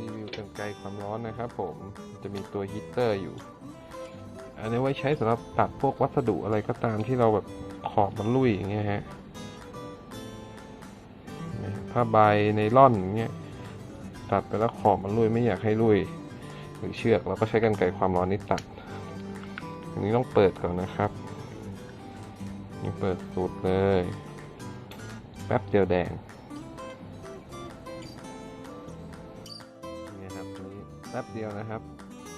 รีวิวกันไกลความร้อนนะครับผมจะมีตัวฮีเตอร์อยู่ อันนี้ไว้ใช้สำหรับตัดพวกวัสดุอะไรก็ตามที่เราแบบขอบมันลุยอย่างเงี้ยฮะผ้าใบในร่อนอย่างเงี้ยตัดไปแล้วขอบมันลุยไม่อยากให้ลุย หรือเชือกเราก็ใช้กันไกลความร้อนนี้ตัด อันนี้ต้องเปิดก่อนนะครับนี่เปิดสูตรเลย แป๊บเดียวแดง ป๊บเดียวนะครับ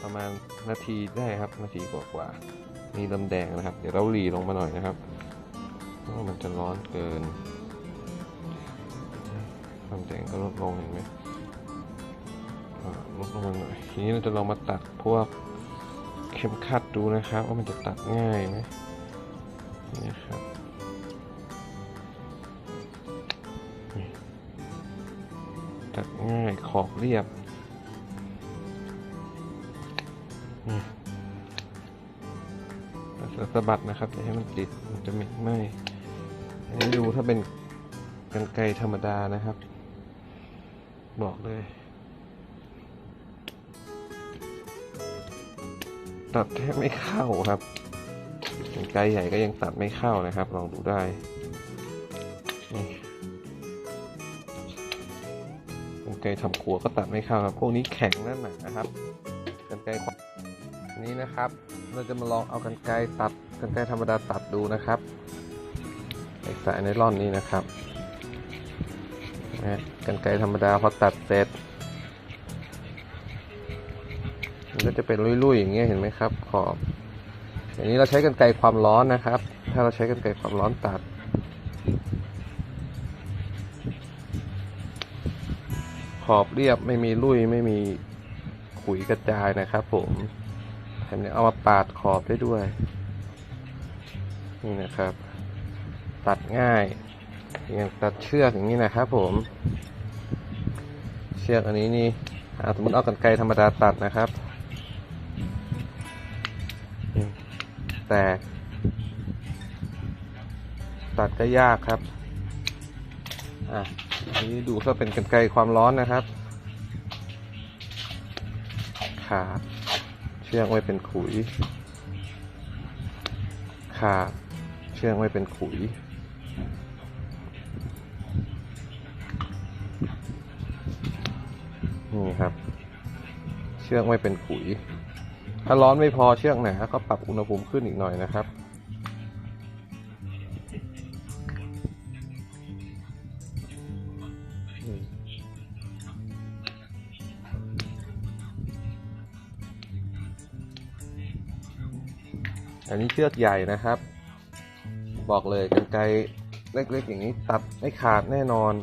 ประมาณนาทีได้ครับนาทีกว่าๆนี่ลำแดงนะครับ เดี๋ยวเราหลีลงมาหน่อยนะครับเพราะมันจะร้อนเกินลำแดงก็ลดลงเห็นไหมลดลงมาหน่อย ทีนี้เราจะลองมาตัดพวกเข็มขัดดูนะครับ ว่ามันจะตัดง่ายไหมนี่ครับตัดง่ายขอบเรียบ สะบัดนะครับอย่าให้มันติดมันจะไม่ไหมอันนี้ดูถ้าเป็นกันไกธรรมดานะครับ บอกเลย ตัดแทบไม่เข้าครับกันไกใหญ่ก็ยังตัดไม่เข้านะครับ ลองดูได้กันไกรทำครัวก็ตัดไม่เข้าครับ พวกนี้แข็งนั่นหนานะครับกันไกรขวา นี้นะครับ เราจะมาลองเอากันไกรตัดกันไกรธรรมดาตัดดูนะครับไอสายไนล่อนนี้นะครับนะกันไกรธรรมดาพอตัดเสร็จมันก็จะเป็นลุยๆอย่างเงี้ยเห็นไหมครับ ขอบอย่างนี้เราใช้กันไกรความร้อนนะครับ ถ้าเราใช้กันไกรความร้อนตัดขอบเรียบไม่มีลุยไม่มีขุยกระจายนะครับผม แถมยังเอามาปาดขอบได้ด้วย นี่นะครับ ตัดง่ายอย่างตัดเชือกอย่างนี้นะครับผม เชือกอันนี้นี่สมมติเอากันไกรธรรมดาตัดนะครับ แตกตัดก็ยากครับ อะ อันนี้ดูถ้าเป็นกันไกรความร้อนนะครับ ขาด เชือกไว้เป็นขุย ขาด เชือกไว้เป็นขุย นี่ครับ เชือกไว้เป็นขุย ถ้าร้อนไม่พอเชือกหนาก็ปรับอุณหภูมิขึ้นอีกหน่อยนะครับ อันนี้เชือกใหญ่นะครับ บอกเลยกันไกรเล็กๆอย่างนี้ตัดไม่ขาดแน่นอน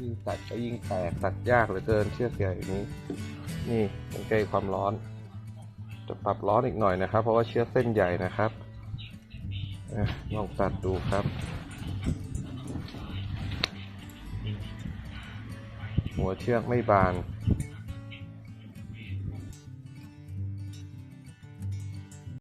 ยิ่งตัดก็ยิ่งแตกตัดยากเหลือเกินเชือกใหญ่อย่างนี้ นี่กันไกความร้อน จะปรับร้อนอีกหน่อยนะครับ เพราะว่าเชือกเส้นใหญ่นะครับอลองตัดดูครับหัวเชือกไม่บาน